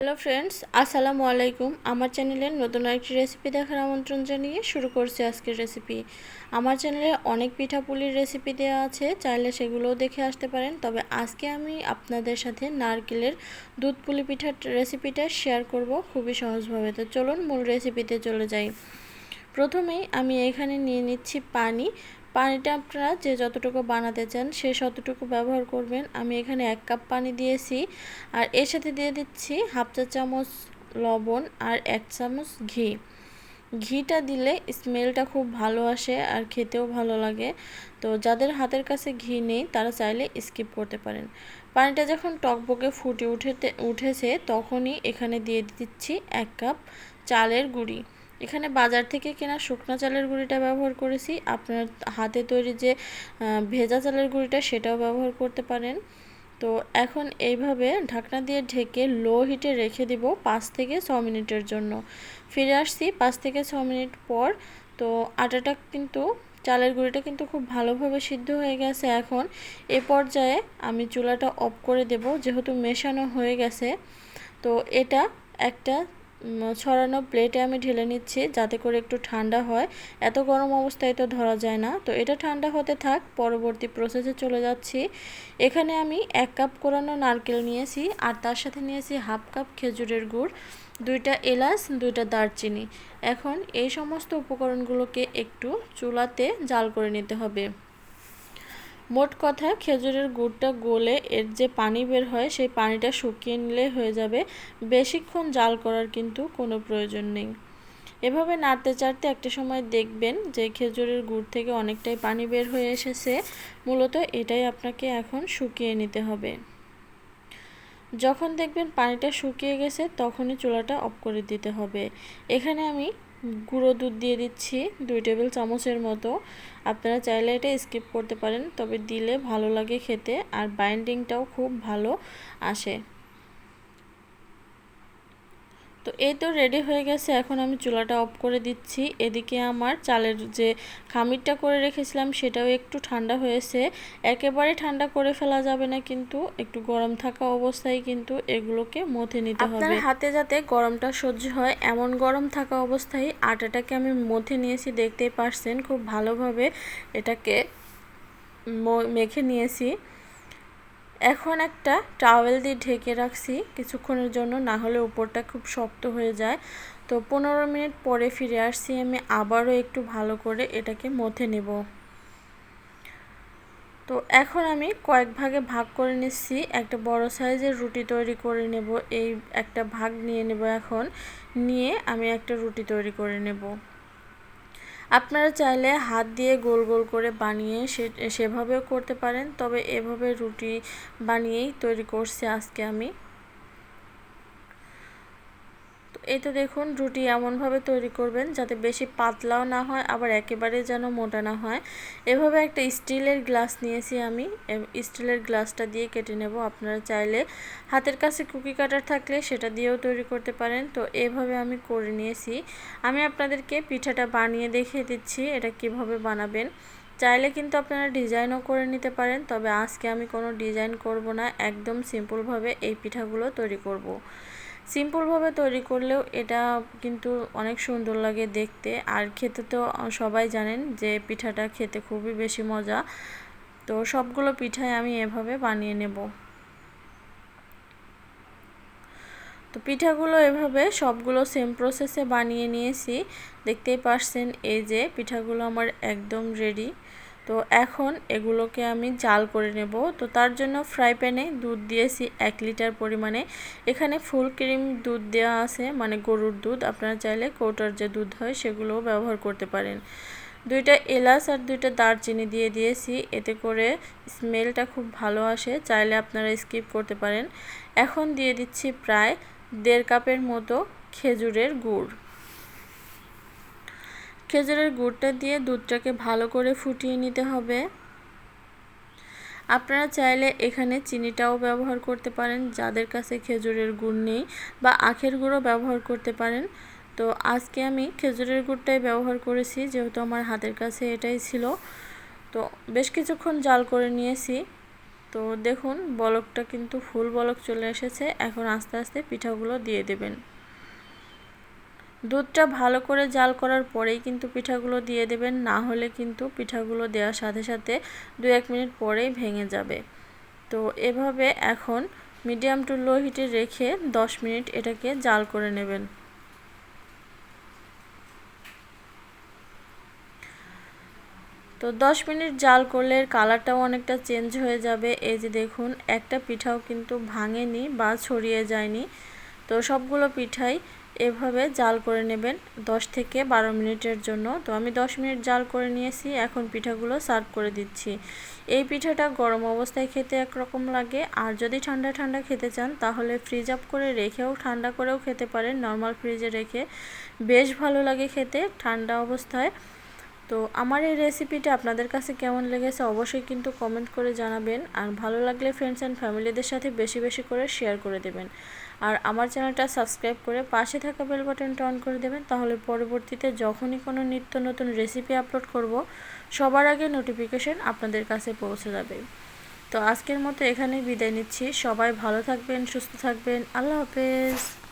Hello friends, আসসালামু আলাইকুম। আমার চ্যানেলের নতুন একটি রেসিপি দেখার আমন্ত্রণ জানিয়ে শুরু করছি আজকের রেসিপি আমার চ্যানেলে অনেক পিঠাপুলির রেসিপি দেওয়া আছে, চাইলে সেগুলোও দেখে আসতে পারেন। তবে আজকে আমি আপনাদের সাথে নারকেলের দুধ পুলি পিঠার রেসিপিটা শেয়ার করব খুবই সহজভাবে। তো চলুন মূল রেসিপিতে চলে যাই। প্রথমেই আমি এখানে নিয়ে নিচ্ছি পানি পানিটা আপনারা যে যতটুকু বানাতে চান সে ততটুকু ব্যবহার করবেন। আমি এখানে এক কাপ পানি দিয়েছি। আর এর সাথে দিয়ে দিচ্ছি হাফ চা চামচ লবণ আর এক চামচ ঘি। ঘিটা দিলে স্মেলটা খুব ভালো আসে আর খেতেও ভালো লাগে। তো যাদের হাতের কাছে ঘি নেই, তারা চাইলে স্কিপ করতে পারেন। পানিটা যখন টকবকে ফুটে উঠেতে, উঠেছে, তখনই এখানে দিয়ে দিচ্ছি এক কাপ চালের গুঁড়ি। এখানে বাজার থেকে কেনা শুকনো চালের গুঁড়িটা ব্যবহার করেছি। আপনার হাতে তৈরি যে ভেজা চালের গুঁড়িটা সেটাও ব্যবহার করতে পারেন। তো এখন এইভাবে ঢাকনা দিয়ে ঢেকে লো হিটে রেখে দিব পাঁচ থেকে ছ মিনিটের জন্য। ফিরে আসছি পাঁচ থেকে ছ মিনিট পর। তো আটাটা কিন্তু, চালের গুঁড়িটা কিন্তু খুব ভালোভাবে সিদ্ধ হয়ে গেছে এখন। এ পর্যায়ে আমি চুলাটা অফ করে দেব, যেহেতু মেশানো হয়ে গেছে। তো এটা একটা ছড়ানো প্লেটে আমি ঢেলে নিচ্ছি যাতে করে একটু ঠান্ডা হয়। এত গরম অবস্থায় তো ধরা যায় না। তো এটা ঠান্ডা হতে থাক, পরবর্তী প্রসেসে চলে যাচ্ছি। এখানে আমি এক কাপ কোরানো নারকেল নিয়েছি আর তার সাথে নিয়েছি হাফ কাপ খেজুরের গুড়, দুইটা এলাচ, দুইটা দারচিনি। এখন এই সমস্ত উপকরণগুলোকে একটু চুলাতে জাল করে নিতে হবে। মোট কথা খেজুরের গুড়টা গলে এর যে পানি বের হয়, সেই পানিটা শুকিয়ে নিলে হয়ে যাবে। বেশিক্ষণ জাল করার কিন্তু কোনো প্রয়োজন নেই। এভাবে নাড়তে চাড়তে একটা সময় দেখবেন যে খেজুরের গুড় থেকে অনেকটাই পানি বের হয়ে এসেছে। মূলত এটাই আপনাকে এখন শুকিয়ে নিতে হবে। যখন দেখবেন পানিটা শুকিয়ে গেছে, তখনই চুলাটা অফ করে দিতে হবে। এখানে আমি গুঁড়ো দুধ দিয়ে দিচ্ছি, দুই টেবিল চামচের মতো। আপনারা চাইলে এটা স্কিপ করতে পারেন, তবে দিলে ভালো লাগে খেতে, আর বাইন্ডিংটাও খুব ভালো আসে। তো এই তো রেডি হয়ে গেছে, এখন আমি চুলাটা অফ করে দিচ্ছি। এদিকে আমার চালের যে খামিরটা করে রেখেছিলাম, সেটাও একটু ঠান্ডা হয়েছে। একেবারে ঠান্ডা করে ফেলা যাবে না কিন্তু, একটু গরম থাকা অবস্থায় কিন্তু এগুলোকে মথে নিতে হবে। আপনার হাতে যাতে গরমটা সহ্য হয়, এমন গরম থাকা অবস্থায় আটাটাকে আমি মথে নিয়েছি, দেখতেই পারছেন খুব ভালোভাবে এটাকে মেখে নিয়েছি। এখন একটা টাওয়েল দিয়ে ঢেকে রাখছি কিছুক্ষণের জন্য, না হলে উপরটা খুব শক্ত হয়ে যায়। তো পনেরো মিনিট পরে ফিরে আসছি আমি, আবারও একটু ভালো করে এটাকে মথে নেব। তো এখন আমি কয়েক ভাগে ভাগ করে নিচ্ছি। একটা বড় সাইজের রুটি তৈরি করে নেব, এই একটা ভাগ নিয়ে নেব এখন। নিয়ে আমি একটা রুটি তৈরি করে নেব। আপনারা চাইলে হাত দিয়ে গোল গোল করে বানিয়ে সেভাবেও করতে পারেন, তবে এভাবে রুটি বানিয়েই তৈরি করছি আজকে আমি। এই তো দেখুন, রুটি এমনভাবে তৈরি করবেন যাতে বেশি পাতলাও না হয়, আবার একেবারে যেন মোটা না হয়। এভাবে একটা স্টিলের গ্লাস নিয়েছি আমি। স্টিলের গ্লাসটা দিয়ে কেটে নেব। আপনারা চাইলে হাতের কাছে কুকি কাটার থাকলে সেটা দিয়েও তৈরি করতে পারেন। তো এভাবে আমি করে নিয়েছি। আমি আপনাদেরকে পিঠাটা বানিয়ে দেখিয়ে দিচ্ছি এটা কীভাবে বানাবেন। চাইলে কিন্তু আপনারা ডিজাইনও করে নিতে পারেন, তবে আজকে আমি কোনো ডিজাইন করব না। একদম সিম্পলভাবে এই পিঠাগুলো তৈরি করব। সিম্পলভাবে তৈরি করলেও এটা কিন্তু অনেক সুন্দর লাগে দেখতে। আর খেতে তো সবাই জানেন যে পিঠাটা খেতে খুবই বেশি মজা। তো সবগুলো পিঠাই আমি এভাবে বানিয়ে নেব। তো পিঠাগুলো এভাবে সবগুলো সেম প্রসেসে বানিয়ে নিয়েছি। দেখতেই পারছেন এই যে পিঠাগুলো আমার একদম রেডি তো এখন এগুলোকে আমি জাল করে নেব। তো তার জন্য ফ্রাই প্যানে দুধ দিয়েছি এক লিটার পরিমাণে। এখানে ফুল ক্রিম দুধ দেওয়া আছে মানে গরুর দুধ। আপনারা চাইলে কৌটার যে দুধ হয় সেগুলোও ব্যবহার করতে পারেন। দুইটা এলাচ আর দুইটা দারচিনি দিয়ে দিয়েছি, এতে করে স্মেলটা খুব ভালো আসে। চাইলে আপনারা স্কিপ করতে পারেন। এখন দিয়ে দিচ্ছি প্রায় দেড় কাপের মতো খেজুরের গুড়। খেজুরের গুড়টা দিয়ে দুধটাকে ভালো করে ফুটিয়ে নিতে হবে। আপনারা চাইলে এখানে চিনিটাও ব্যবহার করতে পারেন, যাদের কাছে খেজুরের গুড় নেই বা আখের গুঁড়ো ব্যবহার করতে পারেন। তো আজকে আমি খেজুরের গুড়টাই ব্যবহার করেছি, যেহেতু আমার হাতের কাছে এটাই ছিল। তো বেশ কিছুক্ষণ জাল করে নিয়েছি। তো তো দেখুন, বলকটা কিন্তু ফুল বলক চলে এসেছে। এখন আস্তে আস্তে পিঠাগুলো দিয়ে দেবেন। দুধটা ভালো করে জাল করার পরেই কিন্তু পিঠাগুলো দিয়ে দেবেন, না হলে কিন্তু পিঠাগুলো দেওয়ার সাথে সাথে দু এক মিনিট পরেই ভেঙে যাবে। তো এভাবে এখন মিডিয়াম টু লো হিটে রেখে 10 মিনিট এটাকে জাল করে নেবেন। তো 10 মিনিট জাল করলে কালারটাও অনেকটা চেঞ্জ হয়ে যাবে। এই যে দেখুন, একটা পিঠাও কিন্তু ভাঙেনি বা ছড়িয়ে যায়নি। তো সবগুলো পিঠাই এভাবে জাল করে নেবেন 10 থেকে বারো মিনিটের জন্য। তো আমি 10 মিনিট জাল করে নিয়েছি, এখন পিঠাগুলো সার্ভ করে দিচ্ছি। এই পিঠাটা গরম অবস্থায় খেতে একরকম লাগে। আর যদি ঠান্ডা ঠান্ডা খেতে চান, তাহলে ফ্রিজ আপ করে রেখেও ঠান্ডা করেও খেতে পারেন নর্মাল ফ্রিজে রেখে। বেশ ভালো লাগে খেতে, ঠান্ডা অবস্থায়। তো আমার এই রেসিপিটা আপনাদের কাছে কেমন লেগেছে অবশ্যই কিন্তু কমেন্ট করে জানাবেন। আর ভালো লাগলে ফ্রেন্ডস অ্যান্ড ফ্যামিলিদের সাথে বেশি বেশি করে শেয়ার করে দেবেন। আর আমার চ্যানেলটা সাবস্ক্রাইব করে পাশে থাকা বেল বাটনটা অন করে দেবেন, তাহলে পরবর্তীতে যখনই কোনো নিত্য নতুন রেসিপি আপলোড করব, সবার আগে নোটিফিকেশন আপনাদের কাছে পৌঁছে যাবে। তো আজকের মতো এখানেই বিদায় নিচ্ছি। সবাই ভালো থাকবেন, সুস্থ থাকবেন। আল্লাহ হাফেজ।